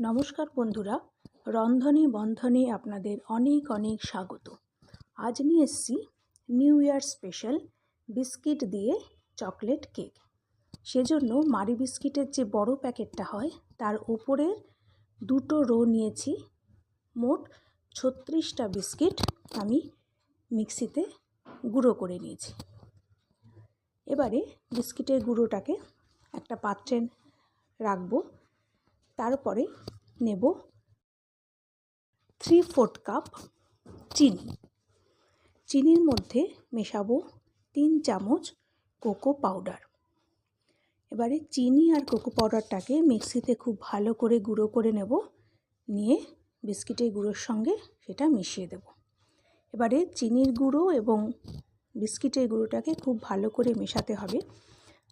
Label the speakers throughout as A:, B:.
A: নমস্কার বন্ধুরা, রন্ধনে বন্ধনে আপনাদের অনেক অনেক স্বাগত। আজ নিয়ে এসেছি নিউ ইয়ার স্পেশাল বিস্কিট দিয়ে চকলেট কেক। সেজন্য মারি বিস্কিটের যে বড় প্যাকেটটা হয়, তার ওপরের দুটো রো নিয়েছি। মোট ছত্রিশটা বিস্কিট আমি মিক্সিতে গুঁড়ো করে নিয়েছি। এবারে বিস্কিটের গুঁড়োটাকে একটা পাত্রে রাখব। তারপরে নেব থ্রি ফোর্থ কাপ চিনি। চিনির মধ্যে মেশাবো তিন চামচ কোকো পাউডার এবারে চিনি আর কোকো পাউডারটাকে মিক্সিতে খুব ভালো করে গুঁড়ো করে নেব। নিয়ে বিস্কিটের গুঁড়োর সঙ্গে সেটা মিশিয়ে দেব। এবারে চিনির গুঁড়ো এবং বিস্কিটের গুঁড়োটাকে খুব ভালো করে মেশাতে হবে।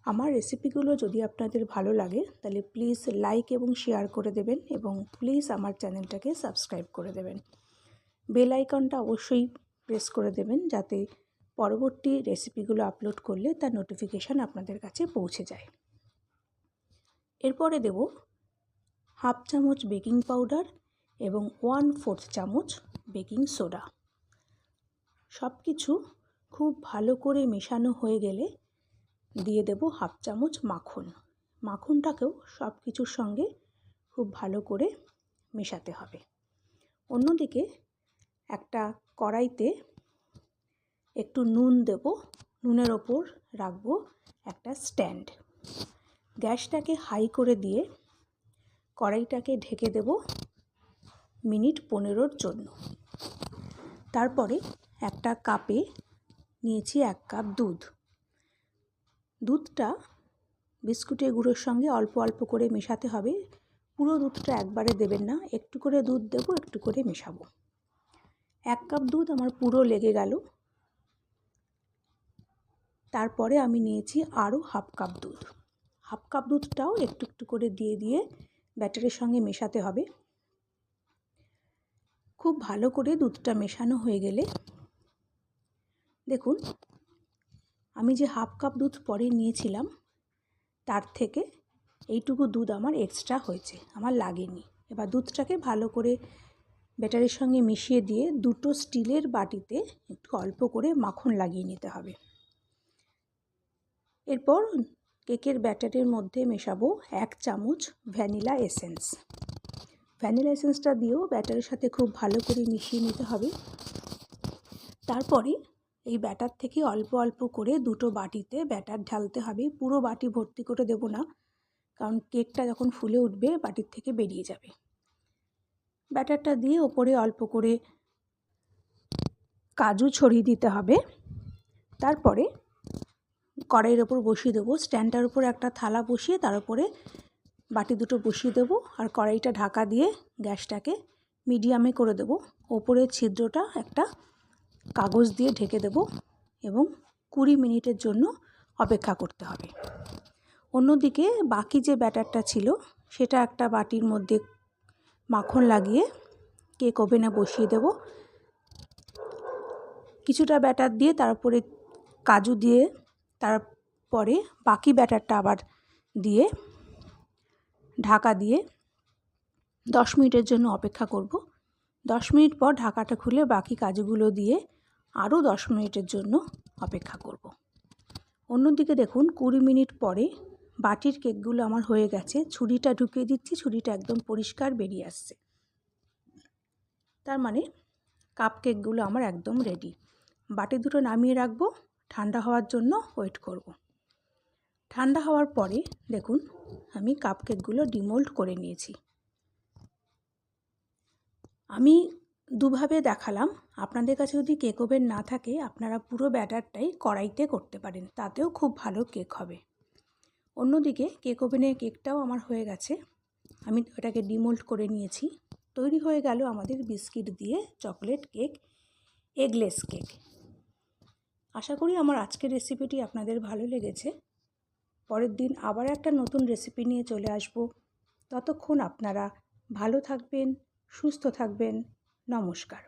A: আমার রেসিপিগুলো যদি আপনাদের ভালো লাগে, তাহলে প্লিজ লাইক এবং শেয়ার করে দেবেন এবং প্লিজ আমার চ্যানেলটাকে সাবস্ক্রাইব করে দেবেন। বেল আইকনটা অবশ্যই প্রেস করে দেবেন যাতে পরবর্তী রেসিপিগুলো আপলোড করলে তার নোটিফিকেশান আপনাদের কাছে পৌঁছে যায়। এরপরে দেব হাফ চামচ বেকিং পাউডার এবং ওয়ান ফোর্থ চামচ বেকিং সোডা সব কিছু খুব ভালো করে মেশানো হয়ে গেলে দিয়ে দেব হাফ চামচ মাখন। মাখনটাকেও সব কিছুর সঙ্গে খুব ভালো করে মেশাতে হবে। অন্যদিকে একটা কড়াইতে একটু নুন দেব। নুনের ওপর রাখব একটা স্ট্যান্ড। গ্যাসটাকে হাই করে দিয়ে কড়াইটাকে ঢেকে দেব মিনিট পনেরোর জন্য। তারপরে একটা কাপে নিয়েছি এক কাপ দুধ। দুধটা বিস্কুটের গুঁড়োর সঙ্গে অল্প অল্প করে মেশাতে হবে। পুরো দুধটা একবারে দেবেন না। একটু করে দুধ দেবো, একটু করে মেশাবো। এক কাপ দুধ আমার পুরো লেগে গেল। তারপরে আমি নিয়েছি আরও হাফ কাপ দুধ। হাফ কাপ দুধটাও একটু একটু করে দিয়ে দিয়ে ব্যাটারের সঙ্গে মেশাতে হবে। খুব ভালো করে দুধটা মেশানো হয়ে গেলে দেখুন আমি যে হাফ কাপ দুধ পরে নিয়েছিলাম, তার থেকে এইটুকু দুধ আমার এক্সট্রা হয়েছে, আমার লাগেনি। এবার দুধটাকে ভালো করে ব্যাটারির সঙ্গে মিশিয়ে দিয়ে দুটো স্টিলের বাটিতে একটু অল্প করে মাখন লাগিয়ে নিতে হবে। এরপর কেকের ব্যাটারের মধ্যে মেশাবো এক চামচ ভ্যানিলা এসেন্স। ভ্যানিলা এসেন্সটা দিয়েও ব্যাটারের সাথে খুব ভালো করে মিশিয়ে নিতে হবে। তারপরে এই ব্যাটার থেকে অল্প অল্প করে দুটো বাটিতে ব্যাটার ঢালতে হবে। পুরো বাটি ভর্তি করে দেব না, কারণ কেকটা যখন ফুলে উঠবে বাটির থেকে বেরিয়ে যাবে। ব্যাটারটা দিয়ে ওপরে অল্প করে কাজু ছড়িয়ে দিতে হবে। তারপরে কড়াইয়ের ওপর বসিয়ে দেবো। স্ট্যান্ডটার উপর একটা থালা বসিয়ে তার উপরে বাটি দুটো বসিয়ে দেবো আর কড়াইটা ঢাকা দিয়ে গ্যাসটাকে মিডিয়ামে করে দেবো। ওপরের ছিদ্রটা একটা কাগজ দিয়ে ঢেকে দেব এবং কুড়ি মিনিটের জন্য অপেক্ষা করতে হবে। অন্যদিকে বাকি যে ব্যাটারটা ছিল, সেটা একটা বাটির মধ্যে মাখন লাগিয়ে কেক ওভেনে বসিয়ে দেব। কিছুটা ব্যাটার দিয়ে তারপরে কাজু দিয়ে তারপরে বাকি ব্যাটারটা আবার দিয়ে ঢাকা দিয়ে দশ মিনিটের জন্য অপেক্ষা করব। দশ মিনিট পর ঢাকাটা খুলে বাকি কাজুগুলো দিয়ে আরও দশ মিনিটের জন্য অপেক্ষা করব। অন্যদিকে দেখুন, কুড়ি মিনিট পরে বাটির কেকগুলো আমার হয়ে গেছে ছুরিটা ঢুকিয়ে দিচ্ছি, ছুরিটা একদম পরিষ্কার বেরিয়ে আসছে তার মানে কাপ কেকগুলো আমার একদম রেডি বাটি দুটো নামিয়ে রাখব, ঠান্ডা হওয়ার জন্য ওয়েট করব। ঠান্ডা হওয়ার পরে দেখুন, আমি কাপ কেকগুলো ডিমোল্ড করে নিয়েছি আমি দুভাবে দেখালাম। আপনাদের কাছে যদি কেক ওভেন না থাকে, আপনারা পুরো ব্যাটারটাই কড়াইতে করতে পারেন। তাতেও খুব ভালো কেক হবে। অন্যদিকে, কেক ওভেনের কেকটাও আমার হয়ে গেছে। আমি ওটাকে ডিমোল্ড করে নিয়েছি। তৈরি হয়ে গেল আমাদের বিস্কিট দিয়ে চকলেট কেক, এগলেস কেক। আশা করি আমার আজকের রেসিপিটি আপনাদের ভালো লেগেছে। পরের দিন আবার একটা নতুন রেসিপি নিয়ে চলে আসব। ততক্ষণ আপনারা ভালো থাকবেন, সুস্থ থাকবেন। নমস্কার।